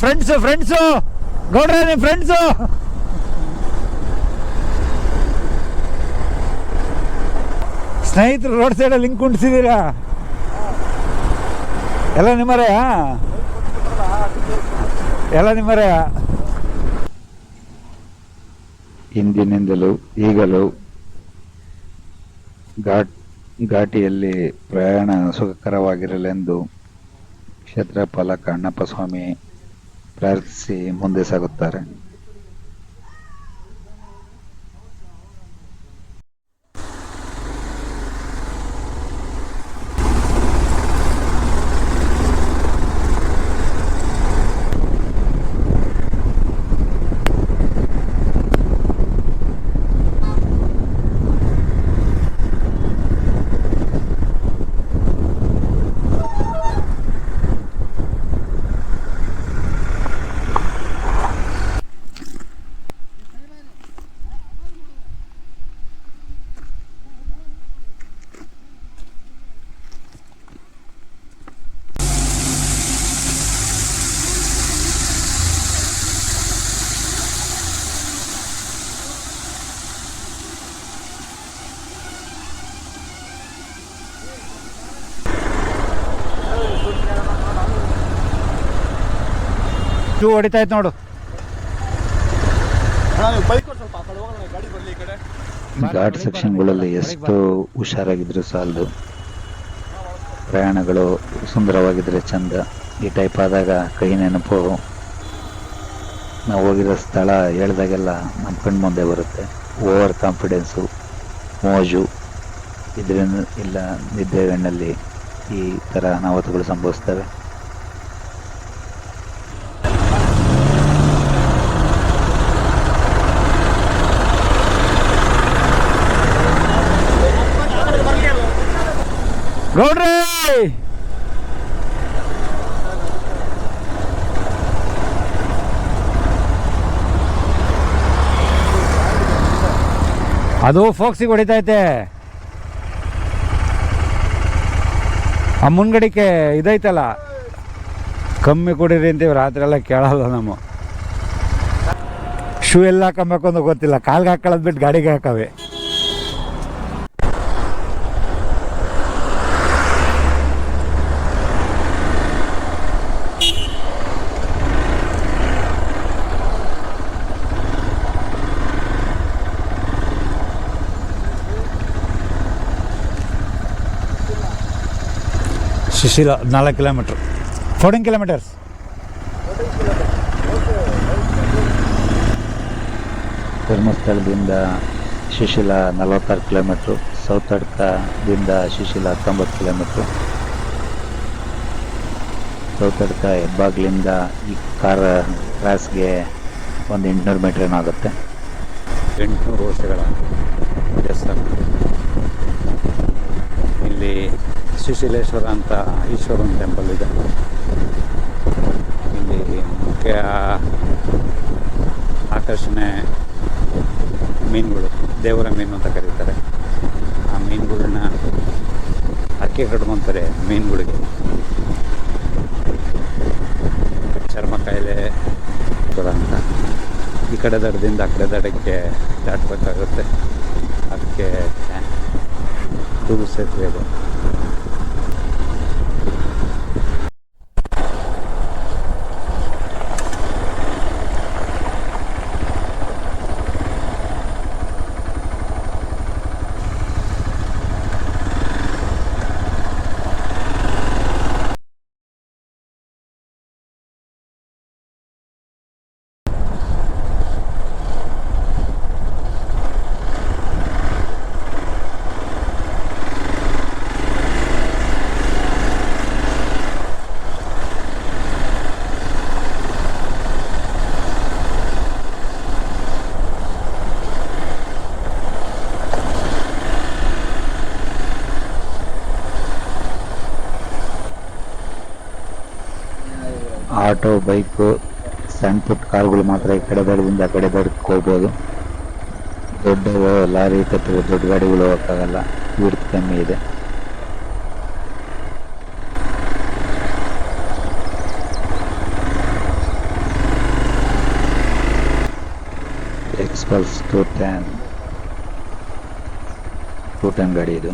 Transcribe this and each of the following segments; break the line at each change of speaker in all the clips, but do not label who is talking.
Friends friends ಗೌಡ್ರ ನಿಮ್ಮ friends ಸ್ನೇಹಿತರು ರೋಡ್ ಸೈಡಲ್ಲಿ ಲಿಂಕ್ ಕುಂಡಿಸಿದ್ದೀರಾ ಎಲ್ಲ ನಿಮ್ಮರೇ ಎಲ್ಲ ನಿಮ್ಮರೇ?
ಹಿಂದಿನಿಂದಲೂ ಈಗಲೂ ಘಾಟ್, ಘಾಟಿಯಲ್ಲಿ ಪ್ರಯಾಣ ಸುಖಕರವಾಗಿರಲೆಂದು ಕ್ಷೇತ್ರಪಾಲಕ Annappa Swami encontrarse en Monte
ಶೂ ಹೊಡಿತಾ ಇತ್ತು ನೋಡು.
ಬೈಕ್ ಸ್ವಲ್ಪ ಆ ಗಾಡಿ ಬರಲಿ ಈ ಕಡೆ.
ಘಾಟ್ ಸೆಕ್ಷನ್ಗಳಲ್ಲಿ ಎಷ್ಟು ಹುಷಾರಾಗಿದ್ರು ಸಾಲದು. ಪ್ರಯಾಣಗಳು ಸುಂದರವಾಗಿದ್ರೆ ಚಂದ. ಈ ಟೈಪ್ ಆದಾಗ ಕೈ ನೆನಪು. ನಾವು ಹೋಗಿರೋ ಸ್ಥಳ ಹೇಳ್ದಾಗೆಲ್ಲ ನಮ್ಮ ಕಣ್ಣು ಮುಂದೆ ಬರುತ್ತೆ. ಓವರ್ ಕಾನ್ಫಿಡೆನ್ಸು ಮೋಜು. ಇದರಿಂದ ಇಲ್ಲ ನಿದ್ದೆಗಣ್ಣಲ್ಲಿ ಈ ಥರ ಅನಾಹುತಗಳು ಸಂಭವಿಸ್ತವೆ.
ಗೌಡ್ರಿ ಅದು ಫೋಕ್ಸಿಗೆ ಹೊಡಿತೈತೆ. ಆ ಮುನ್ಗಡಿಕೆ ಇದೈತಲ್ಲ. ಕಮ್ಮಿ ಕುಡೀರಿ ಅಂತೀವಿ, ರಾತ್ರಿ ಎಲ್ಲ ಕೇಳಲ್ಲ ನಮ್ಮ ಶೂ ಎಲ್ಲ ಹಾಕೊಬೇಕು ಅಂತ ಗೊತ್ತಿಲ್ಲ. ಕಾಲ್ಗೆ ಹಾಕೊಳ್ಳೋದು ಬಿಟ್ಟು ಗಾಡಿಗೆ ಹಾಕವೆ. ಶಿಶಿಲ ನಾಲ್ಕು ಕಿಲೋಮೀಟ್ರ್. Fourteen kilometres.
ಧರ್ಮಸ್ಥಳದಿಂದ ಶಿಶಿಲ ನಲವತ್ತಾರು ಕಿಲೋಮೀಟ್ರು ಸೌತಡ್ಕದಿಂದ ಶಿಶಿಲ ಹತ್ತೊಂಬತ್ತು ಕಿಲೋಮೀಟ್ರು. ಸೌತಡ್ಕ ಹೆಬ್ಬಾಗ್ಲಿಂದ ಈ ಕಾರ ಕ್ರಾಸ್ಗೆ ಒಂದು ಎಂಟುನೂರು ಮೀಟ್ರ್ ಏನಾಗುತ್ತೆ
ಎಂಟುನೂರು ವರ್ಷಗಳ ದೇವಸ್ಥಾನ ಇಲ್ಲಿ ಸುಶೀಲೇಶ್ವರ ಅಂತ ಈಶ್ವರನ ಟೆಂಪಲ್ ಇದೆ. ಇಲ್ಲಿ ಮುಖ್ಯ ಆಕರ್ಷಣೆ ಮೀನುಗಳು, ದೇವರ ಮೀನು ಅಂತ ಕರೀತಾರೆ. ಆ ಮೀನುಗಳನ್ನ ಅಕ್ಕಿ ಕಟ್ಕೊತಾರೆ ಮೀನುಗಳಿಗೆ. ಚರ್ಮ ಕಾಯಿಲೆ ಅಂತ. ಈ ಕಡೆ ದಡದಿಂದ ಆ ಕಡೆ ದಡಕ್ಕೆ ದಾಟಬೇಕಾಗುತ್ತೆ. ಅದಕ್ಕೆ tudo certo agora.
Auto, bike, ಸಣ್ಣ ಪುಟ್ಟ ಕಾರ್ಗಳು ಮಾತ್ರ ಈ ಕಡೆ ಬಡದಿಂದ ಆ ಕಡೆ ಬಡಕ್ಕೆ ಹೋಗ್ಬೋದು. ದೊಡ್ಡ ಲಾರಿ ತತ್ವ ದೊಡ್ಡ ಗಾಡಿಗಳು ಹೋಗೋಕ್ಕಾಗಲ್ಲ. ವಿಡ್ತ್ ಕಮ್ಮಿ ಇದೆ. XPulse two ten two ten ಗಾಡಿ ಇದು.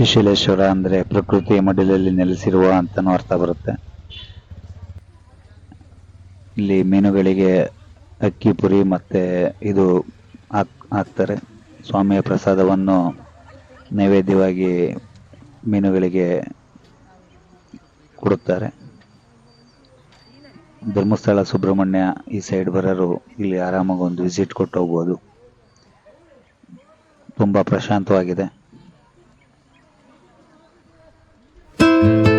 ಶಿಶಿಲೇಶ್ವರ ಅಂದ್ರೆ ಪ್ರಕೃತಿಯ ಮಡಿಲಲ್ಲಿ ನೆಲೆಸಿರುವ ಅಂತನೂ ಅರ್ಥ ಬರುತ್ತೆ. ಇಲ್ಲಿ ಮೀನುಗಳಿಗೆ ಅಕ್ಕಿ, ಪುರಿ ಮತ್ತೆ ಇದು ಹಾಕ್, ಹಾಕ್ತಾರೆ. ಸ್ವಾಮಿಯ ಪ್ರಸಾದವನ್ನು ನೈವೇದ್ಯವಾಗಿ ಮೀನುಗಳಿಗೆ ಕೊಡುತ್ತಾರೆ. ಧರ್ಮಸ್ಥಳ ಸುಬ್ರಹ್ಮಣ್ಯ ಈ ಸೈಡ್ ಬರೋರು ಇಲ್ಲಿ ಆರಾಮಾಗಿ ಒಂದು ವಿಸಿಟ್ ಕೊಟ್ಟು ಹೋಗ್ಬೋದು. ತುಂಬ ಪ್ರಶಾಂತವಾಗಿದೆ. Thank you.